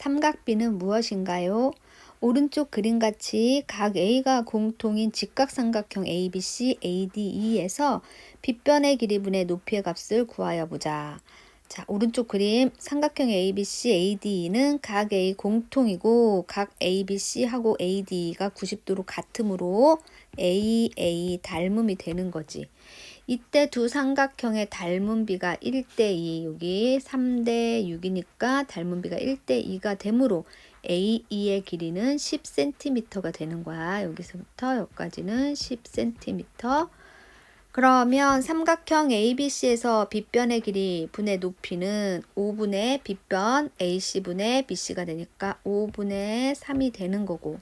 삼각비는 무엇인가요? 오른쪽 그림같이 각 A가 공통인 직각삼각형 ABC, ADE에서 빗변의 길이분의 높이의 값을 구하여 보자. 자, 오른쪽 그림 삼각형 ABC, ADE는 각 A 공통이고 각 ABC하고 ADE가 90도로 같으므로 A, A 닮음이 되는 거지. 이때 두 삼각형의 닮은 비가 1대2, 여기 3대 6이니까 닮은 비가 1대2가 되므로 AE의 길이는 10cm가 되는 거야. 여기서부터 여기까지는 10cm. 그러면 삼각형 ABC에서 빗변의 길이 분의 높이는 5분의 빗변 AC분의 BC가 되니까 5분의 3이 되는 거고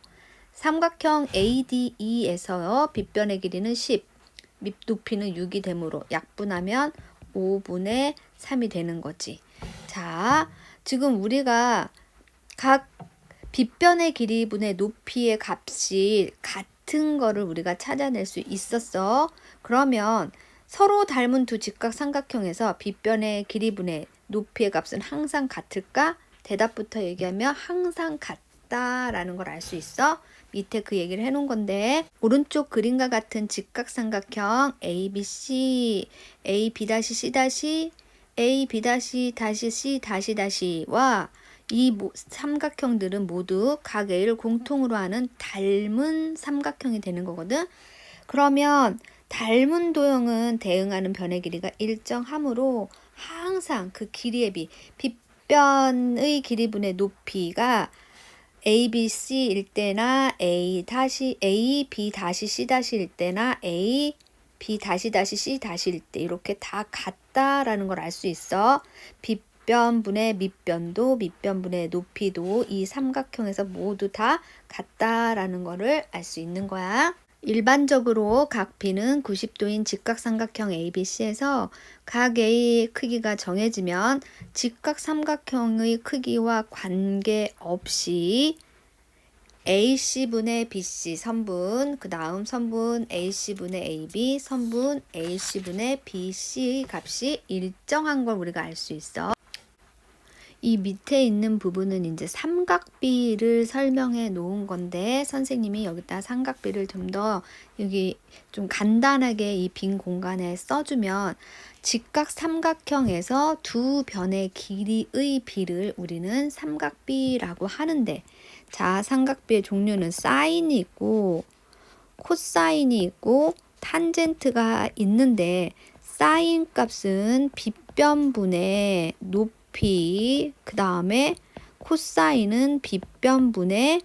삼각형 ADE에서 빗변의 길이는 10, 밑 높이는 6이 되므로 약분하면 5분의 3이 되는 거지. 자, 지금 우리가 각 빗변의 길이분의 높이의 값이 같은 거를 우리가 찾아낼 수 있었어. 그러면 서로 닮은 두 직각 삼각형에서 빗변의 길이분의 높이의 값은 항상 같을까? 대답부터 얘기하면 항상 같다라는 걸 알 수 있어. 밑에 그 얘기를 해놓은 건데 오른쪽 그림과 같은 직각삼각형 A, B, C, A, B 다시 C 다시 A, B 다시 다시 C 다시 다시와 이 삼각형들은 모두 각 A를 공통으로 하는 닮은 삼각형이 되는 거거든. 그러면 닮은 도형은 대응하는 변의 길이가 일정하므로 항상 그 길이에 비 빗변의 길이분의 높이가 A, B, C일 때나 A 다시 A, B 다시 C 다시일 때나 A, B 다시 다시 C 다시일 때 이렇게 다 같다라는 걸 알 수 있어. 빗변분의 밑변도 밑변분의 높이도 이 삼각형에서 모두 다 같다라는 거를 알 수 있는 거야. 일반적으로 각 B는 90도인 직각삼각형 ABC에서 각 A의 크기가 정해지면 직각삼각형의 크기와 관계없이 AC분의 BC 선분, 그 다음 선분 AC분의 AB, 선분 AC분의 BC의 값이 일정한 걸 우리가 알 수 있어. 이 밑에 있는 부분은 이제 삼각비를 설명해 놓은 건데 선생님이 여기다 삼각비를 좀 더 여기 좀 간단하게 이 빈 공간에 써주면 직각 삼각형에서 두 변의 길이의 비를 우리는 삼각비라고 하는데 자 삼각비의 종류는 사인이 있고 코사인이 있고 탄젠트가 있는데 사인 값은 빗변분의 높 이 높이 그 다음에 코사인은 빗변분의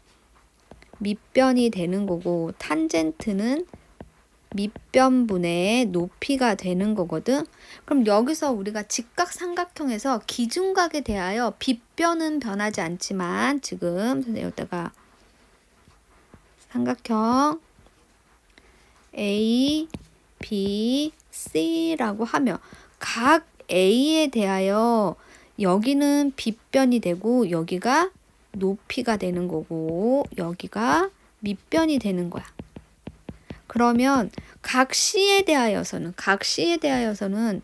밑변이 되는 거고 탄젠트는 밑변분의 높이가 되는 거거든. 그럼 여기서 우리가 직각삼각형에서 기준각에 대하여 빗변은 변하지 않지만 지금 선생님 여기다가 삼각형 A, B, C라고 하면 각 A에 대하여 여기는 빗변이 되고 여기가 높이가 되는 거고 여기가 밑변이 되는 거야. 그러면 각 C에 대하여서는 각 C에 대하여서는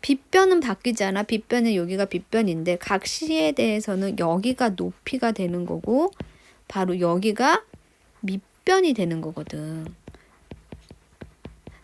빗변은 바뀌지 않아. 빗변은 여기가 빗변인데 각 C에 대해서는 여기가 높이가 되는 거고 바로 여기가 밑변이 되는 거거든.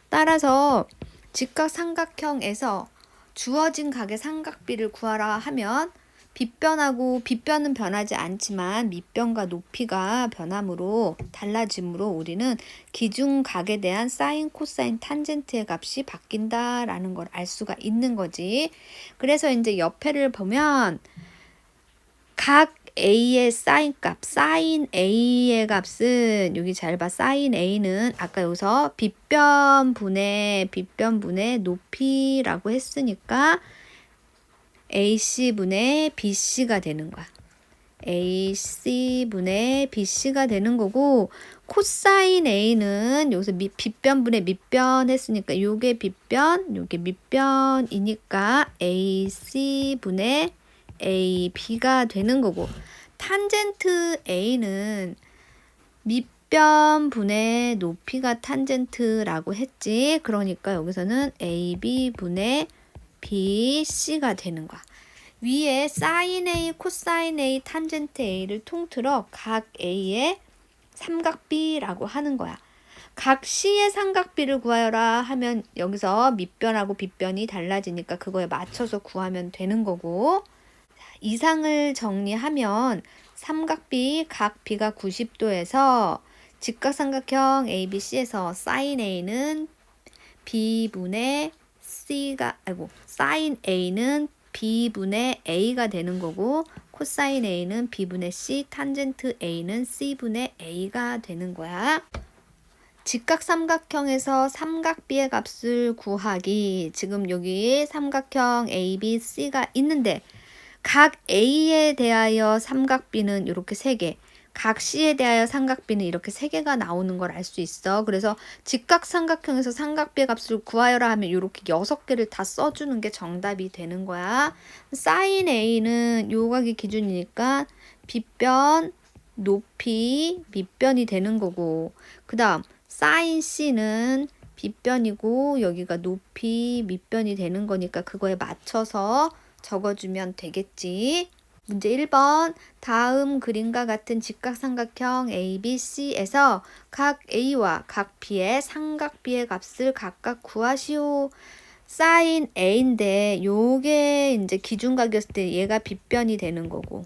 따라서 직각삼각형에서 주어진 각의 삼각비를 구하라 하면 빗변하고 빗변은 변하지 않지만 밑변과 높이가 변함으로 달라짐으로 우리는 기준각에 대한 사인, 코사인, 탄젠트의 값이 바뀐다라는 걸 알 수가 있는 거지. 그래서 이제 옆에를 보면 각 A의 사인 값, 사인 A의 값은 여기 잘 봐. 사인 A는 아까 여기서 빗변 분의 빗변 분의 높이라고 했으니까 AC분의 BC가 되는 거야. AC분의 BC가 되는 거고 코사인 A는 여기서 미, 빗변 분의 밑변 했으니까 요게 빗변, 요게 밑변이니까 AC분의 A, B가 되는 거고 탄젠트 A는 밑변분의 높이가 탄젠트라고 했지. 그러니까 여기서는 AB 분의 BC가 되는 거야. 위에 사인 A, 코사인 A, 탄젠트 A를 통틀어 각 A의 삼각비라고 하는 거야. 각 C의 삼각비를 구하여라 하면 여기서 밑변하고 빗변이 달라지니까 그거에 맞춰서 구하면 되는 거고 자, 이상을 정리하면 삼각비 각 B가 90도에서 직각삼각형 ABC에서 사인 A는 B분의 C가 아이고 사인 A는 B분의 A가 되는 거고 코사인 A는 B분의 C, 탄젠트 A는 C분의 A가 되는 거야. 직각삼각형에서 삼각비의 값을 구하기. 지금 여기 삼각형 A, B, C가 있는데 각 A에 대하여 삼각비는 이렇게 세 개. 각 C에 대하여 삼각비는 이렇게 세 개가 나오는 걸 알 수 있어. 그래서 직각 삼각형에서 삼각비의 값을 구하여라 하면 이렇게 여섯 개를 다 써주는 게 정답이 되는 거야. 사인 A는 요각이 기준이니까 빗변, 높이, 밑변이 되는 거고 그 다음 사인 C는 빗변이고 여기가 높이, 밑변이 되는 거니까 그거에 맞춰서 적어주면 되겠지. 문제 1번 다음 그림과 같은 직각삼각형 ABC에서 각 A와 각 B의 삼각비의 값을 각각 구하시오. 사인 A인데 요게 이제 기준각이었을 때 얘가 빗변이 되는 거고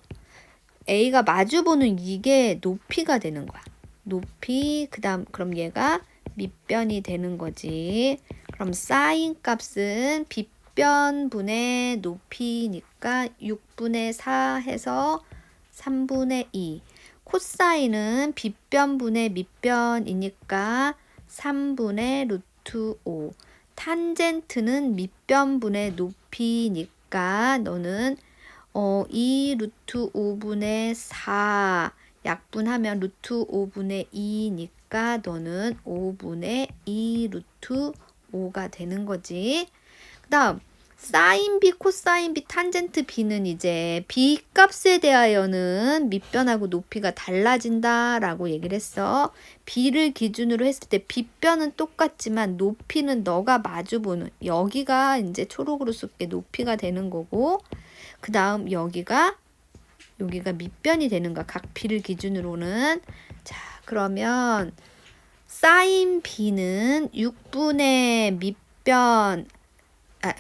A가 마주보는 이게 높이가 되는 거야. 높이 그다음 그럼 얘가 밑변이 되는 거지. 그럼 사인 값은 빗 변분의 높이니까 6분의 4 해서 3분의 2. 코사인은 빗변분의 밑변이니까 3분의 루트 5. 탄젠트는 밑변분의 높이니까 너는 어, 2 루트 5분의 4 약분하면 루트 5분의 2니까 너는 5분의 2 루트 5가 되는 거지. 그 다음 사인 B, 코사인 B, 탄젠트 B는 이제 B 값에 대하여는 밑변하고 높이가 달라진다라고 얘기를 했어. B를 기준으로 했을 때 빗변은 똑같지만 높이는 너가 마주보는 여기가 이제 초록으로 쏟게 높이가 되는 거고 그 다음 여기가 여기가 밑변이 되는 거야. 각 B를 기준으로는. 자, 그러면 사인 B는 6분의 밑변 아,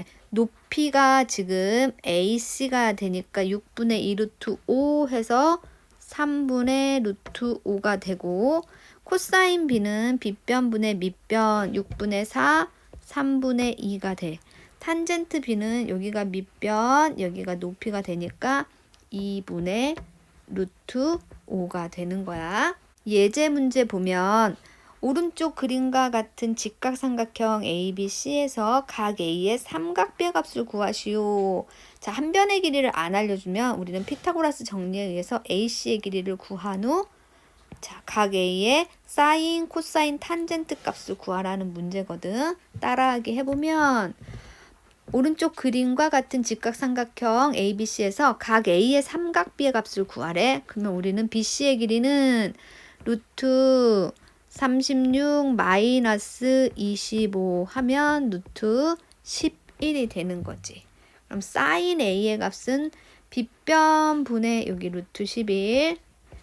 높이가 지금 AC가 되니까 6분의 2 루트 5 해서 3분의 루트 5가 되고 코사인 B는 빗변분의 밑변 6분의 4 3분의 2가 돼. 탄젠트 B는 여기가 밑변 여기가 높이가 되니까 2분의 루트 5가 되는 거야. 예제 문제 보면 오른쪽 그림과 같은 직각삼각형 ABC에서 각 A의 삼각비의 값을 구하시오. 자, 한 변의 길이를 안 알려주면 우리는 피타고라스 정리에 의해서 AC의 길이를 구한 후 자, 각 A의 사인, 코사인, 탄젠트 값을 구하라는 문제거든. 따라하기 해보면 오른쪽 그림과 같은 직각삼각형 ABC에서 각 A의 삼각비의 값을 구하래. 그러면 우리는 BC의 길이는 루트 36 마이너스 25 하면 루트 11이 되는 거지. 그럼 사인 A의 값은 빗변분의 여기 루트 11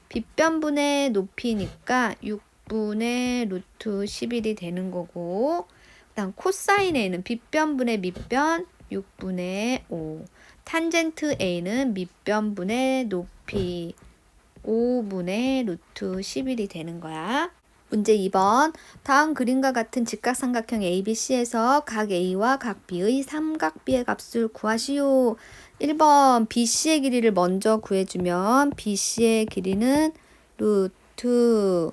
빗변분의 높이니까 6분의 루트 11이 되는 거고 그 다음 코사인 A는 빗변분의 밑변 6분의 5. 탄젠트 A는 밑변분의 높이 5분의 루트 11이 되는 거야. 문제 2번. 다음 그림과 같은 직각삼각형 ABC에서 각 A와 각 B의 삼각비의 값을 구하시오. 1번 BC의 길이를 먼저 구해주면 BC의 길이는 루트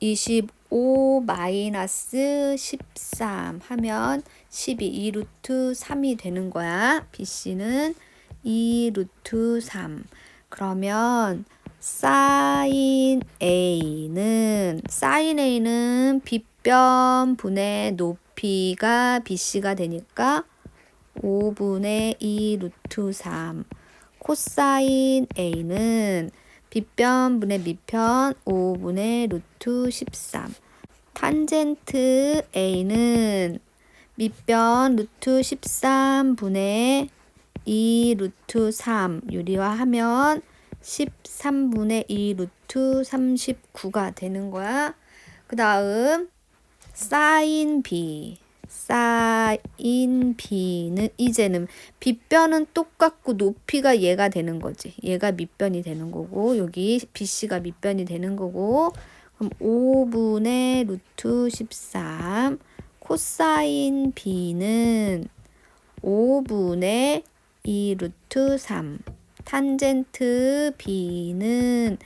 25 5 마이너스 13 하면 12 2루트 3이 되는 거야. BC는 2루트 3. 그러면 사인 A는 사인 A는 빗변 분의 높이가 BC가 되니까 5분의 2 루트 3 코사인 A는 빗변 분의 밑편 5분의 루트 13 탄젠트 A는 밑변 루트 13분의 2 루트 3 유리화하면 13분의 2 루트 39가 되는 거야. 그 다음 사인 B 사인 B는 이제는 빗변은 똑같고 높이가 얘가 되는 거지. 얘가 밑변이 되는 거고 여기 BC가 밑변이 되는 거고 그럼 5분의 루트 13 코사인 B는 5분의 2 루트 3 탄젠트 B는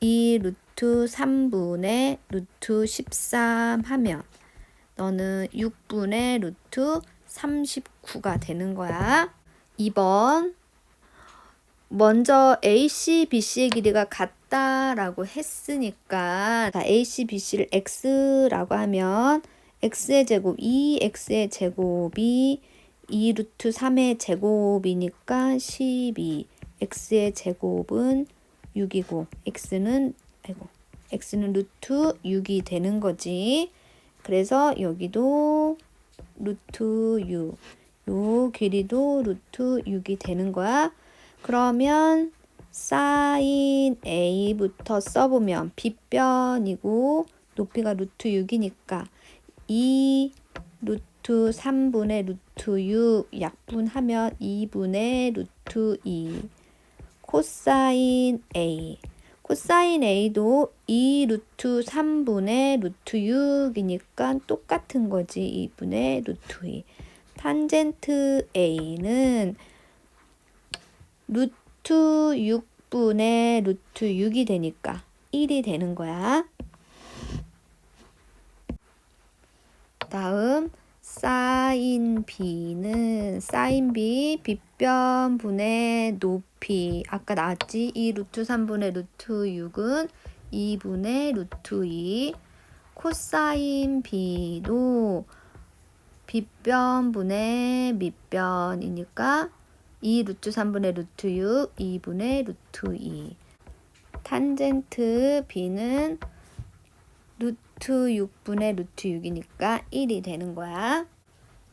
2 루트 3분의 루트 13 하면 너는 6분의 루트 39가 되는 거야. 2번 먼저 AC, BC의 길이가 같다라고 했으니까 자, AC, BC를 x라고 하면 x의 제곱 2x의 제곱이 2 루트 3의 제곱이니까 12 x의 제곱은 6이고 x는 아이고 x는 루트 6이 되는 거지. 그래서 여기도 루트 6. 요 길이도 루트 6이 되는 거야. 그러면 사인 A부터 써보면 빗변이고 높이가 루트 6이니까 2 루트 3분의 루트 6 약분하면 2분의 루트 2 코사인 A. 코사인 A도 2 루트 3분의 루트 6이니까 똑같은 거지 2분의 루트 2 탄젠트 A는 루트 6분의 루트 6이 되니까 1이 되는 거야. 다음 사인 B는 사인 B 빗변 분의 높이. 아까 나왔지? 2 루트 3분의 루트 6은 2분의 루트 2 코사인 B도 빗변 분의 밑변이니까 2 루트 3분의 루트 6 2분의 루트 2 탄젠트 B는 루트 6분의 루트 6이니까 1이 되는 거야.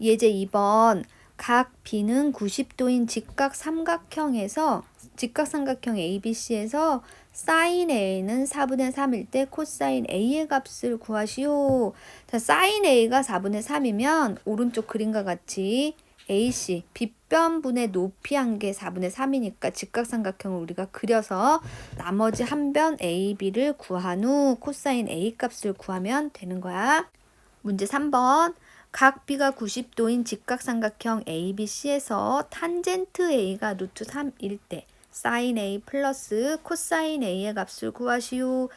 예제 2번 각 B는 90도인 직각 삼각형에서 직각 삼각형 ABC에서 사인 A는 4분의 3일 때 코사인 A의 값을 구하시오. 자, 사인 A가 4분의 3이면 오른쪽 그림과 같이 AC 빗변분의 높이 한게 4분의 3이니까 직각삼각형을 우리가 그려서 나머지 한 변 AB를 구한 후 코사인 A 값을 구하면 되는 거야. 문제 3번 각 B가 90도인 직각삼각형 ABC에서 탄젠트 A가 루트 3일 때 사인 A 플러스 코사인 A의 값을 구하시오.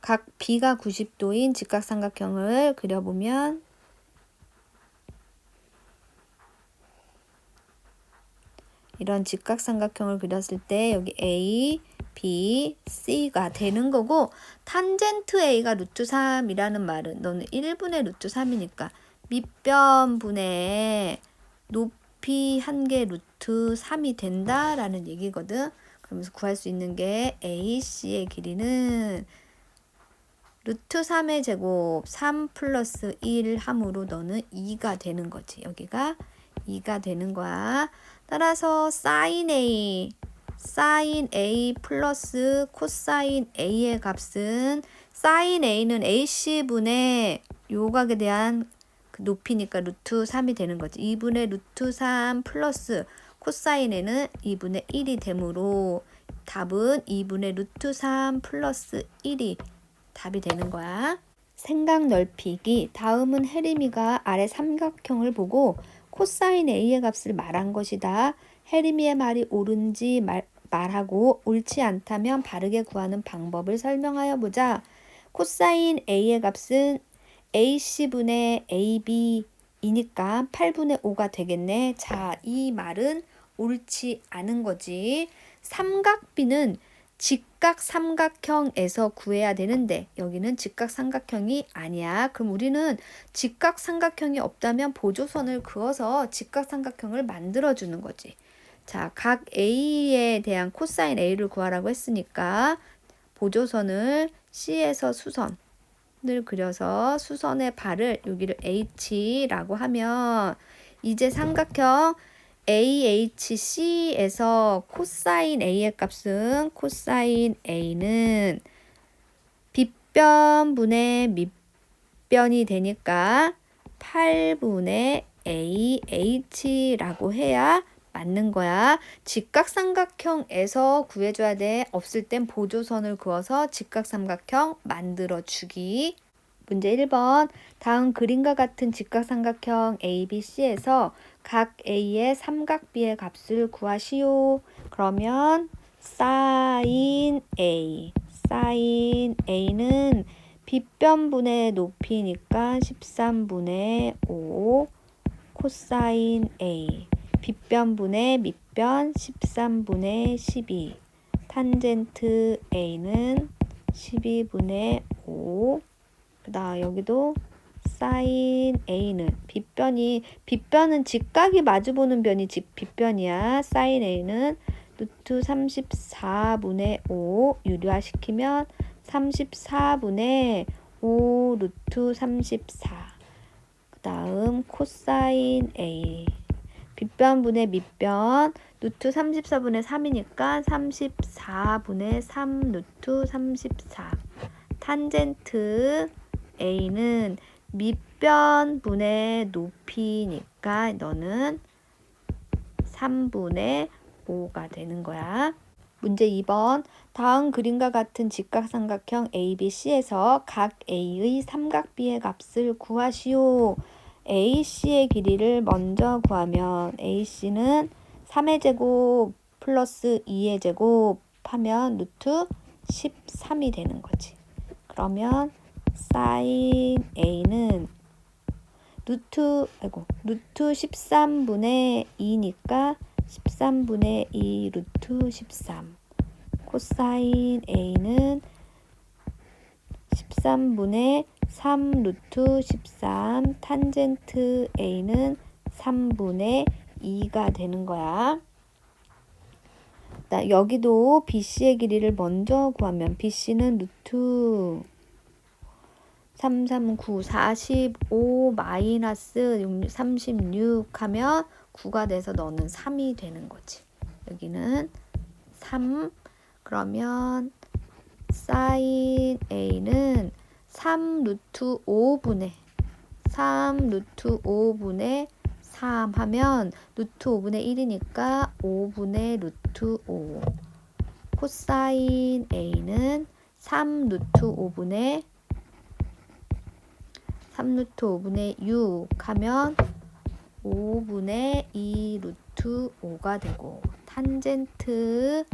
각 B가 90도인 직각삼각형을 그려보면 이런 직각삼각형을 그렸을 때 여기 A, B, C가 되는 거고 탄젠트 A가 루트 3이라는 말은 너는 1분의 루트 3이니까 밑변분의 높이 한 개 루트 3이 된다라는 얘기거든. 그러면서 구할 수 있는 게 AC의 길이는 루트 3의 제곱 3 플러스 1 함으로 너는 2가 되는 거지. 여기가 2가 되는 거야. 따라서 사인 A, 사인 A 플러스 코사인 A의 값은 사인 A는 AC분의 요각에 대한 그 높이니까 루트 3이 되는 거지. 2분의 루트 3 플러스 코사인에는 2분의 1이 되므로 답은 2분의 루트 3 플러스 1이 답이 되는 거야. 생각 넓히기. 다음은 혜림이가 아래 삼각형을 보고 코사인 A의 값을 말한 것이다. 혜림이의 말이 옳은지 말, 말하고 옳지 않다면 바르게 구하는 방법을 설명하여 보자. 코사인 A의 값은 AC분의 AB이니까 8분의 5가 되겠네. 자, 이 말은 옳지 않은 거지. 삼각비는 직각 삼각형에서 구해야 되는데 여기는 직각 삼각형이 아니야. 그럼 우리는 직각 삼각형이 없다면 보조선을 그어서 직각 삼각형을 만들어 주는 거지. 자, 각 A에 대한 코사인 A를 구하라고 했으니까 보조선을 C에서 수선을 그려서 수선의 발을 여기를 H라고 하면 이제 삼각형 AHC에서 코사인 A의 값은 코사인 A는 빗변분의 밑변이 되니까 8분의 AH라고 해야 맞는 거야. 직각삼각형에서 구해줘야 돼. 없을 땐 보조선을 그어서 직각삼각형 만들어 주기. 문제 1번. 다음 그림과 같은 직각삼각형 ABC에서 각 A의 삼각 B의 값을 구하시오. 그러면 sin A, sin A는 빗변분의 높이니까 13분의 5 코사인 A. 빗변분의 밑변 13분의 12 탄젠트 A는 12분의 5 그 다음 여기도 사인 A는 빗변이 빗변은 직각이 마주보는 변이 직 빗변이야. 사인 A는 루트 34분의 5 유리화시키면 34분의 5 루트 34. 그 다음 코사인 A. 빗변분의 밑변 루트 34분의 3이니까 34분의 3 루트 34. 탄젠트 A는 밑변분의 높이니까 너는 3분의 5가 되는 거야. 문제 2번. 다음 그림과 같은 직각삼각형 ABC에서 각 A의 삼각 B의 값을 구하시오. AC의 길이를 먼저 구하면 AC는 3의 제곱 플러스 2의 제곱 하면 루트 13이 되는 거지. 그러면 sin A는 루트 아이고 루트 13분의 2니까 13분의 2 루트 13 코사인 A는 13분의 3 루트 13 탄젠트 A는 3분의 2가 되는 거야. 나 여기도 BC의 길이를 먼저 구하면 BC는 루트 3, 3, 9, 45 마이너스 36 하면 9가 돼서 너는 3이 되는 거지. 여기는 3 그러면 사인 A는 3 루트 5분의 3 루트 5분의 3 하면 루트 5분의 1이니까 5분의 루트 5 코사인 A는 3 루트 5분의 3루트 5분의 6 하면 5분의 2 루트 5가 되고 탄젠트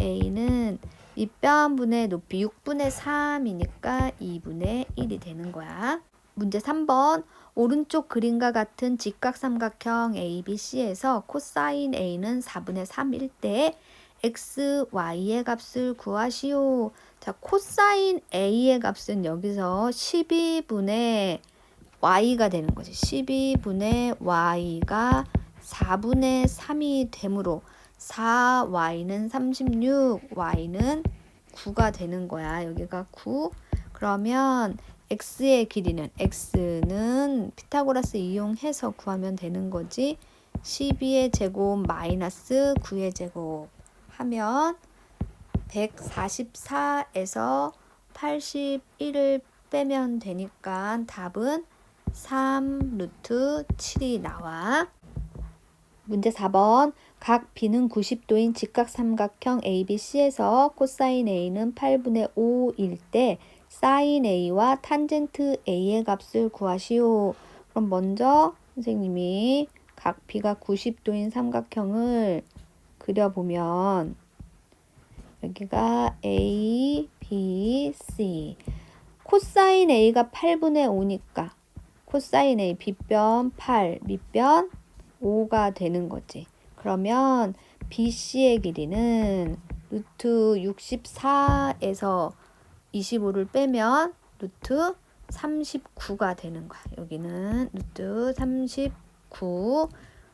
A는 밑변분의 높이 6분의 3이니까 2분의 1이 되는 거야. 문제 3번 오른쪽 그림과 같은 직각삼각형 ABC에서 코사인 A는 4분의 3일 때 x, y의 값을 구하시오. 자, 코사인 a의 값은 여기서 12분의 y가 되는 거지. 12분의 y가 4분의 3이 되므로 4y는 36, y는 9가 되는 거야. 여기가 9. 그러면 x의 길이는 x는 피타고라스 이용해서 구하면 되는 거지. 12의 제곱 마이너스 9의 제곱 하면 144에서 81을 빼면 되니까 답은 3 루트 7이 나와. 문제 4번. 각 B는 90도인 직각삼각형 ABC에서 코사인 A는 8분의 5일 때 사인 A와 탄젠트 A의 값을 구하시오. 그럼 먼저 선생님이 각 B가 90도인 삼각형을 그려보면 여기가 A, B, C 코사인 A가 8분의 5니까 코사인 A 빗변 8, 밑변 5가 되는 거지. 그러면 BC의 길이는 루트 64에서 25를 빼면 루트 39가 되는 거야. 여기는 루트 39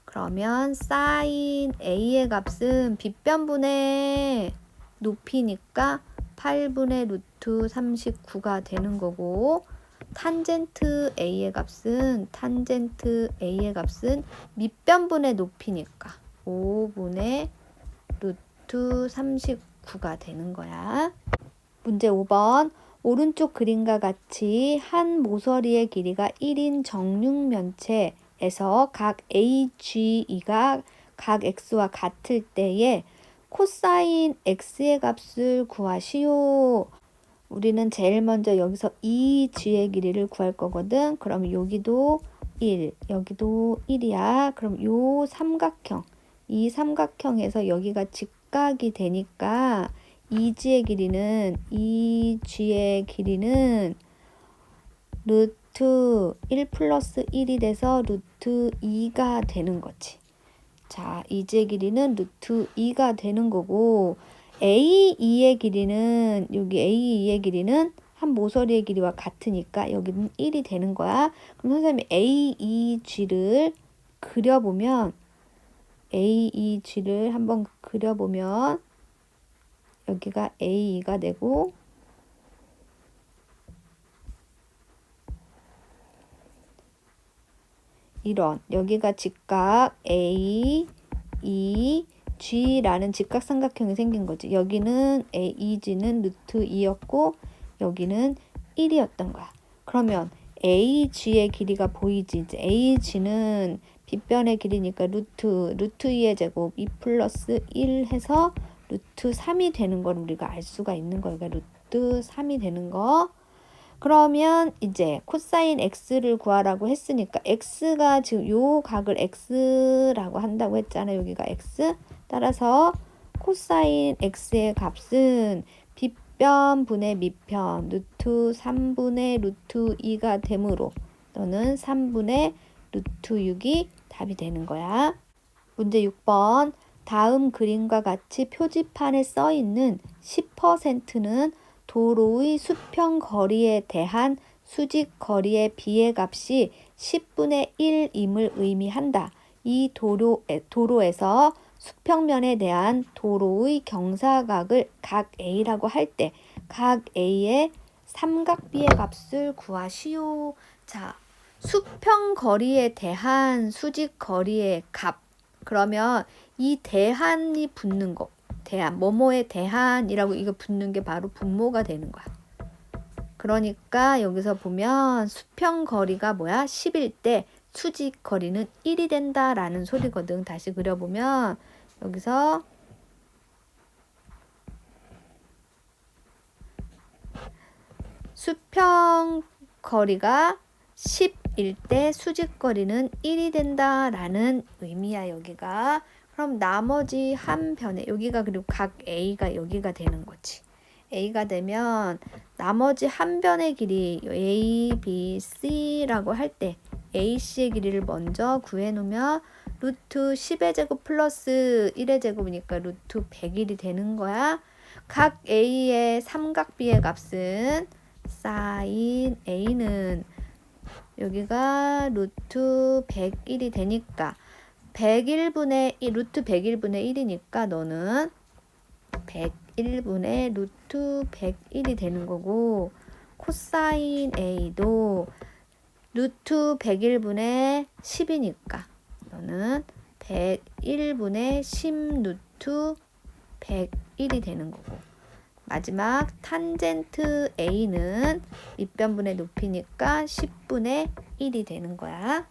그러면 사인 A의 값은 빗변분의 높이니까 8분의 루트 39가 되는 거고 탄젠트 a의 값은 탄젠트 a의 값은 밑변분의 높이니까 5분의 루트 39가 되는 거야. 문제 5번 오른쪽 그림과 같이 한 모서리의 길이가 1인 정육면체에서 각 AGE가 각 x와 같을 때에 코사인 x의 값을 구하시오. 우리는 제일 먼저 여기서 이 g의 길이를 구할 거거든. 그럼 여기도 1, 여기도 1이야. 그럼 요 삼각형, 이 삼각형에서 여기가 직각이 되니까 이 g의 길이는 이 g의 길이는 루트 1 플러스 1이 돼서 루트 2가 되는 거지. 자, 이 g의 길이는 루트 2가 되는 거고 A2의 길이는 여기 A2의 길이는 한 모서리의 길이와 같으니까 여기는 1이 되는 거야. 그럼 선생님이 A2G를 그려보면 A2G를 한번 그려보면 여기가 A2가 되고 이런 여기가 직각 A, E, G라는 직각 삼각형이 생긴 거지. 여기는 A, E, G는 루트 2였고 여기는 1이었던 거야. 그러면 AG의 길이가 보이지. 이제 AG는 빗변의 길이니까 루트, 루트 2의 제곱 2 플러스 1 해서 루트 3이 되는 걸 우리가 알 수가 있는 거예요. 그러니까 루트 3이 되는 거. 그러면 이제 코사인 x를 구하라고 했으니까 x가 지금 요 각을 x라고 한다고 했잖아요. 여기가 x. 따라서 코사인 x의 값은 빗변 분의 밑편 루트 3분의 루트 2가 되므로 또는 3분의 루트 6이 답이 되는 거야. 문제 6번 다음 그림과 같이 표지판에 써 있는 10%는 도로의 수평 거리에 대한 수직 거리의 비의 값이 10분의 1임을 의미한다. 이 도로, 도로에서 수평면에 대한 도로의 경사각을 각 A라고 할 때 각 A의 삼각비의 값을 구하시오. 자, 수평 거리에 대한 수직 거리의 값. 그러면 이 대한이 붙는 거. 대한, 뭐뭐의 대한이라고 이거 붙는 게 바로 분모가 되는 거야. 그러니까 여기서 보면 수평 거리가 뭐야? 10일 때 수직 거리는 1이 된다라는 소리거든. 다시 그려보면 여기서 수평 거리가 10일 때 수직 거리는 1이 된다라는 의미야 여기가. 그럼 나머지 한 변에 여기가 그리고 각 A가 여기가 되는 거지. A가 되면 나머지 한 변의 길이 A, B, C라고 할 때 AC의 길이를 먼저 구해 놓으면 루트 10의 제곱 플러스 1의 제곱이니까 루트 100일이 되는 거야. 각 A의 삼각비의 값은 사인 A는 여기가 루트 101이 되니까 101분의 1, 루트 101분의 1이니까 너는 101분의 루트 101이 되는 거고 코사인 A도 루트 101분의 10이니까 너는 101분의 10 루트 101이 되는 거고 마지막 탄젠트 A는 밑변분의 높이니까 10분의 1이 되는 거야.